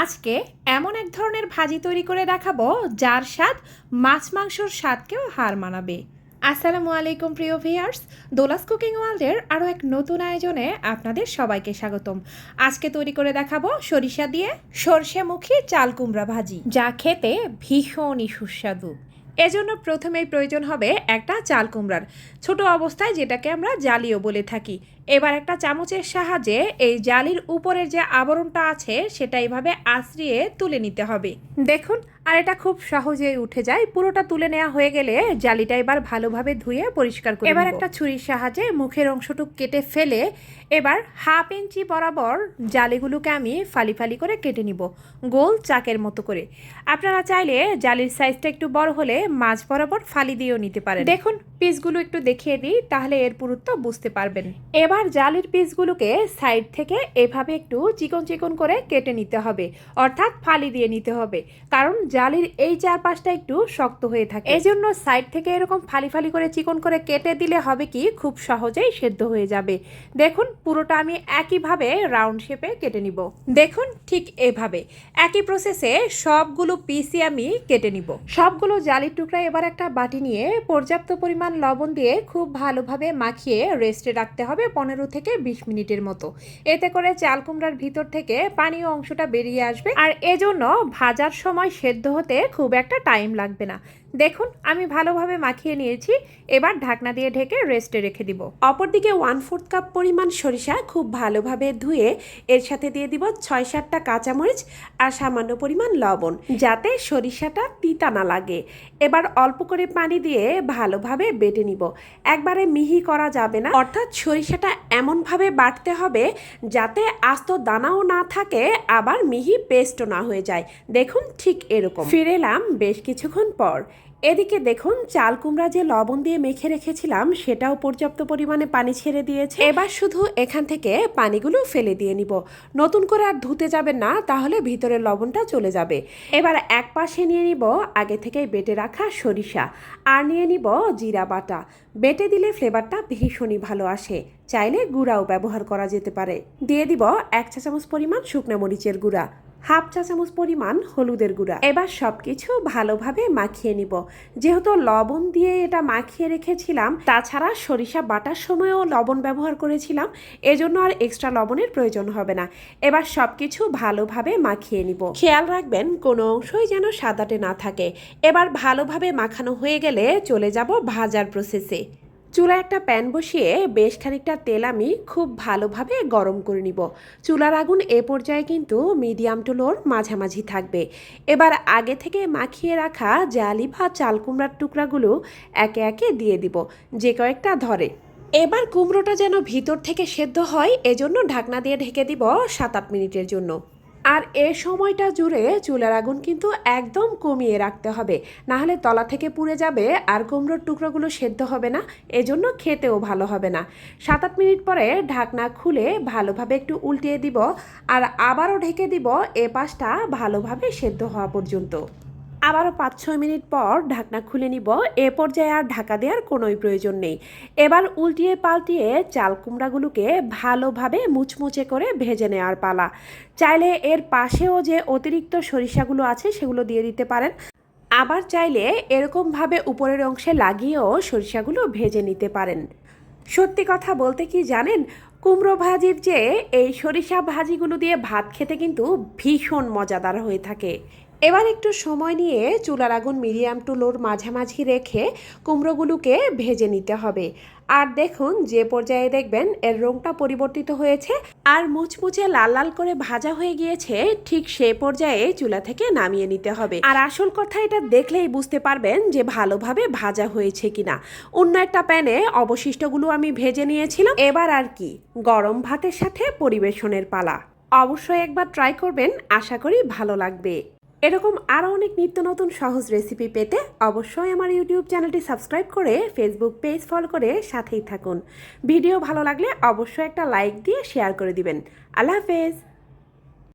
আজকে এমন এক ধরনের ভাজি তৈরি করে দেখাবো, যার স্বাদ মাছ মাংসর স্বাদকেও হার মানাবে। আসসালামু আলাইকুম, প্রিয় ভিয়ার্স দোলাস কুকিং ওয়ার্ল্ডের আরও এক নতুন আয়োজনে আপনাদের সবাইকে স্বাগতম। আজকে তৈরি করে দেখাবো সরিষা দিয়ে সর্ষেমুখী চাল কুমড়া ভাজি, যা খেতে ভীষণই সুস্বাদু। এজন্য প্রথমেই প্রয়োজন হবে একটা চাল কুমড়ার। ছোট অবস্থায় যেটাকে আমরা জালিও বলে থাকি এবার একটা চামচের সাহায্যে এই জালির উপরের যে আবরণটা আছে সেটা এইভাবে আশ্রিয়ে তুলে নিতে হবে। দেখুন আর এটা খুব সহজেই উঠে যায়। পুরোটা তুলে নেওয়া হয়ে গেলে জালিটা এবার ভালোভাবে ধুয়ে পরিষ্কার করে এবার একটা ছুরির সাহায্যে মুখের অংশটুক কেটে ফেলে এবার হাফ ইঞ্চি বরাবর জালিগুলোকে আমি ফালি ফালি করে কেটে নিব গোল চাকের মতো করে। আপনারা চাইলে জালির সাইজটা একটু বড় হলে মাছ বরাবর ফালি দিয়েও নিতে পারেন। দেখুন পিসগুলো একটু দেখিয়ে দিই তাহলে এর পুরুত্ব বুঝতে পারবেন। এবার জালির পিসগুলোকে সাইড থেকে এভাবে একটু চিকন চিকন করে কেটে নিতে হবে, অর্থাৎ ফালি দিয়ে নিতে হবে, কারণ জালির এই চারপাশটা একটু শক্ত হয়ে থাকে। এই জন্য সাইড থেকে এরকম ফালি ফালি করে চিকন করে কেটে দিলে হবে কি, খুব সহজেই সেদ্ধ হয়ে যাবে। দেখুন, পুরোটা আমি একইভাবে রাউন্ড শেপে কেটে নিব। দেখুন, ঠিক এভাবে। একই প্রসেসে সবগুলো পিসই আমি কেটে নিব। সবগুলো জালির টুকরা এবার একটা বাটি নিয়ে পর্যাপ্ত পরিমাণ লবণ দিয়ে খুব ভালোভাবে মাখিয়ে রেস্টে রাখতে হবে। পনেরো থেকে বিশ মিনিটের মতো। এতে করে চাল কুমড়ার ভিতর থেকে পানীয় অংশটা বেরিয়ে আসবে। আর এজন্য ভাজার সময় সেদ্ধ হতে খুব একটা টাইম লাগবে না। দেখুন, আমি ভালোভাবে মাখিয়ে নিয়েছি। এবার ঢাকনা দিয়ে ঢেকে রেস্টে রেখে দিব। অপরদিকে ওয়ান ফোর্থ কাপ পরিমাণ সরিষা খুব ভালোভাবে ধুয়ে এর সাথে দিয়ে দিব ছয় সাতটা কাঁচামরিচ আর সামান্য পরিমাণ লবণ, যাতে সরিষাটা তিতা না লাগে। এবার অল্প করে পানি দিয়ে ভালোভাবে বেটে নিব। একবারে মিহি করা যাবে না। অর্থাৎ সরিষাটা এমনভাবে বাটতে হবে যাতে আস্ত দানাও না থাকে, আবার মিহি পেস্টও না হয়ে যায়। দেখুন ঠিক এরকম। ফিরে এলাম বেশ কিছুক্ষণ পর। এদিকে দেখুন, চাল কুমড়া যে লবণ দিয়ে মেখে রেখেছিলাম, সেটাও পর্যাপ্ত পরিমাণে পানি ছেড়ে দিয়েছে। এবার শুধু এখান থেকে পানিগুলো ফেলে দিয়ে নিব। নতুন করে আর ধুতে যাবেন না, তাহলে ভিতরে লবণটা চলে যাবে। এবার এক পাশে নিয়ে নিব আগে থেকে বেটে রাখা সরিষা, আর নিয়ে নিব জিরা বাটা। বেটে দিলে ফ্লেভারটা ভীষণই ভালো আসে। চাইলে গুঁড়াও ব্যবহার করা যেতে পারে। দিয়ে দিব এক চা চামচ পরিমাণ শুকনো মরিচের গুঁড়া। হাফ চা চামচ পরিমাণ হলুদের গুঁড়া। এবার সব কিছু ভালোভাবে মাখিয়ে নিব। যেহেতু লবণ দিয়ে এটা মাখিয়ে রেখেছিলাম, তাছাড়া সরিষা বাটার সময়ও লবণ ব্যবহার করেছিলাম, এজন্য আর এক্সট্রা লবণের প্রয়োজন হবে না। এবার সব কিছু ভালোভাবে মাখিয়ে নিব। খেয়াল রাখবেন, কোনো অংশই যেন সাদাটে না থাকে। এবার ভালোভাবে মাখানো হয়ে গেলে চলে যাব ভাজার প্রসেসে চুলায় একটা প্যান বসিয়ে বেশ খানিকটা তেল আমি খুব ভালোভাবে গরম করে নিব। চুলার আগুন এ পর্যায়ে কিন্তু মিডিয়াম টু লোর মাঝামাঝি থাকবে। এবার আগে থেকে মাখিয়ে রাখা জালি বা চাল কুমড়ার টুকরাগুলো একে একে দিয়ে দিব, যে কয়েকটা ধরে। এবার কুমড়োটা যেন ভিতর থেকে সেদ্ধ হয়, এজন্য ঢাকনা দিয়ে ঢেকে দিব সাত আট মিনিটের জন্য। আর এ সময়টা জুড়ে চুলার আগুন কিন্তু একদম কমিয়ে রাখতে হবে। না হলে তলা থেকে পুড়ে যাবে আর কুমড়োর টুকরোগুলো সেদ্ধ হবে না, এজন্য খেতেও ভালো হবে না। সাত আট মিনিট পরে ঢাকনা খুলে ভালোভাবে একটু উল্টিয়ে দিব আর আবারও ঢেকে দিব এ পাশটা ভালোভাবে সেদ্ধ হওয়া পর্যন্ত। আবারও পাঁচ ছয় মিনিট পর ঢাকনা খুলে নিব। এ পর্যায়ে আর ঢাকা দেওয়ার কোনোই প্রয়োজন নেই। এবার উল্টিয়ে পাল্টিয়ে চাল কুমড়াগুলোকে ভালোভাবে মুচমুচে করে ভেজে নেওয়ার পালা। চাইলে এর পাশেও যে অতিরিক্ত সরিষাগুলো আছে সেগুলো দিয়ে দিতে পারেন। আবার চাইলে এরকমভাবে উপরের অংশে লাগিয়েও সরিষাগুলো ভেজে নিতে পারেন। সত্যি কথা বলতে কি জানেন? কুমড়ো ভাজির চেয়ে এই সরিষা ভাজিগুলো দিয়ে ভাত খেতে কিন্তু ভীষণ মজাদার হয়ে থাকে। এবার একটু সময় নিয়ে চুলার আগুন মিডিয়াম টু লোর মাঝামাঝি রেখে কুমড়োগুলোকে ভেজে নিতে হবে। আর দেখুন, যে পর্যায়ে দেখবেন এর রংটা পরিবর্তিত হয়েছে আর মুচমুচে লাল লাল করে ভাজা হয়ে গিয়েছে, ঠিক সে পর্যায়ে চুলা থেকে নামিয়ে নিতে হবে। আর আসল কথা এটা দেখলেই বুঝতে পারবেন যে ভালোভাবে ভাজা হয়েছে কিনা। অন্য একটা প্যানে অবশিষ্টগুলো আমি ভেজে নিয়েছিলাম। এবার আর কি, গরম ভাতের সাথে পরিবেশনের পালা। অবশ্যই একবার ট্রাই করবেন, আশা করি ভালো লাগবে। এরকম আরও অনেক নিত্য নতুন সহজ রেসিপি পেতে অবশ্যই আমার ইউটিউব চ্যানেলটি সাবস্ক্রাইব করে ফেসবুক পেজ ফলো করে সাথেই থাকুন। ভিডিও ভালো লাগলে অবশ্যই একটা লাইক দিয়ে শেয়ার করে দিবেন। আল্লাহ হাফেজ!